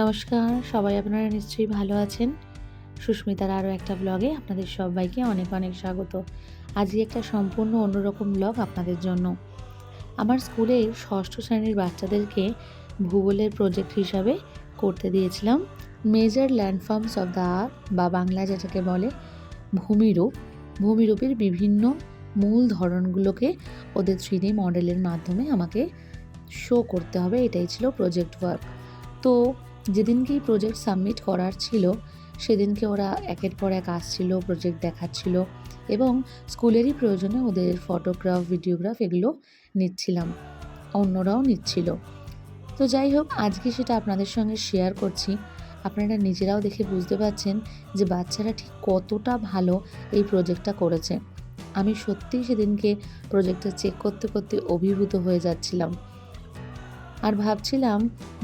নমস্কার, সবাই আপনারা নিশ্চয়ই ভালো আছেন। সুস্মিতার আরও একটা ব্লগে আপনাদের সবাইকে অনেক অনেক স্বাগত। আজকে একটা সম্পূর্ণ অন্যরকম ব্লগ আপনাদের জন্য। আমার স্কুলের ষষ্ঠ শ্রেণির বাচ্চাদেরকে ভূগোলের প্রজেক্ট হিসাবে করতে দিয়েছিলাম। Major landforms of the earth বা বাংলা যেটাকে বলে, ভূমিরূপ। ভূমিরূপের বিভিন্ন মূল ধরনগুলোকে ওদের থ্রি মডেলের মাধ্যমে আমাকে শো করতে হবে। এটাই ছিল প্রজেক্ট ওয়ার্ক তো যেদিনকেই প্রজেক্ট সাবমিট করার ছিল, সেদিনকে ওরা একের পর এক আসছিল প্রজেক্ট দেখাচ্ছিল এবং স্কুলেরই প্রয়োজনে ওদের ফটোগ্রাফ ভিডিওগ্রাফ এগুলো নিচ্ছিলাম, অন্যরাও নিচ্ছিল। তো যাই হোক, আজকে সেটা আপনাদের সঙ্গে শেয়ার করছি। আপনারা নিজেরাও দেখে বুঝতে পারছেন যে বাচ্চারা ঠিক কতটা ভালো এই প্রজেক্টটা করেছে। আমি সত্যিই সেদিনকে প্রজেক্টটা চেক করতে করতে অভিভূত হয়ে যাচ্ছিলাম। আর ভাবছিলাম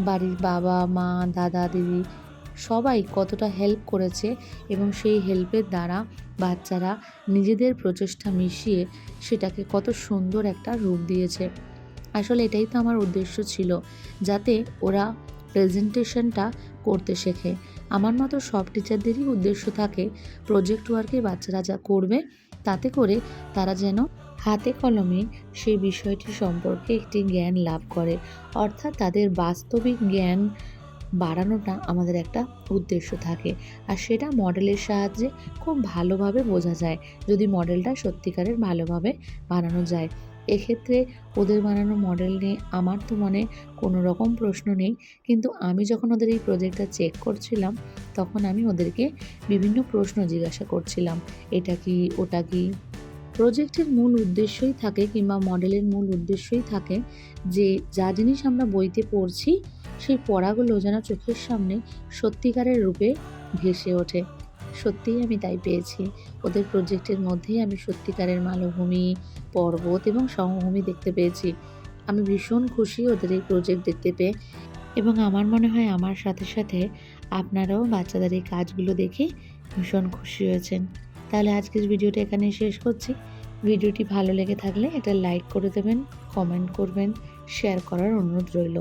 বাড়ির বাবা, মা, দাদা, দিদি সবাই কতটা হেল্প করেছে এবং সেই হেল্পের দ্বারা বাচ্চারা নিজেদের প্রচেষ্টা মিশিয়ে সেটাকে কত সুন্দর একটা রূপ দিয়েছে। আসলে এটাই তো আমার উদ্দেশ্য ছিল, যাতে ওরা প্রেজেন্টেশনটা করতে শেখে। আমার মতো সব টিচারদেরই উদ্দেশ্য থাকে প্রজেক্ট ওয়ার্কে বাচ্চারা যা করবে, তাতে করে তারা যেন হাতে কলমে সেই বিষয়টি সম্পর্কে একটি জ্ঞান লাভ করে। অর্থাৎ তাদের বাস্তবিক জ্ঞান বাড়ানোটা আমাদের একটা উদ্দেশ্য থাকে। আর সেটা মডেলের সাহায্যে খুব ভালোভাবে বোঝা যায়, যদি মডেলটা সত্যিকারের ভালোভাবে বানানো যায়। এক্ষেত্রে ওদের বানানো মডেল নিয়ে আমার তো মনে কোনো রকম প্রশ্ন নেই, কিন্তু আমি যখন ওদের এই প্রজেক্টটা চেক করছিলাম, তখন আমি ওদেরকে বিভিন্ন প্রশ্ন জিজ্ঞাসা করছিলাম, এটা কি, ওটা কি? প্রজেক্টের মূল উদ্দেশ্যই থাকে কিংবা মডেলের মূল উদ্দেশ্যই থাকে যে যা জিনিস আমরা বইতে পড়ছি, সেই পড়াগুলো যেন চোখের সামনে সত্যিকারের রূপে ভেসে ওঠে। সত্যিই আমি তাই পেয়েছি। ওদের প্রজেক্টের মধ্যেই আমি সত্যিকারের মালভূমি, পর্বত এবং সমভূমি দেখতে পেয়েছি। আমি ভীষণ খুশি ওদের এই প্রজেক্ট দেখতে পেয়ে এবং আমার মনে হয় আমার সাথে সাথে আপনারাও বাচ্চাদের এই কাজগুলো দেখে ভীষণ খুশি হয়েছেন। তাহলে আজকের ভিডিওটা এখানে শেষ করছি। ভিডিওটি ভালো লেগে থাকলে এটা লাইক করে দেবেন কমেন্ট করবেন শেয়ার করার অনুরোধ রইল।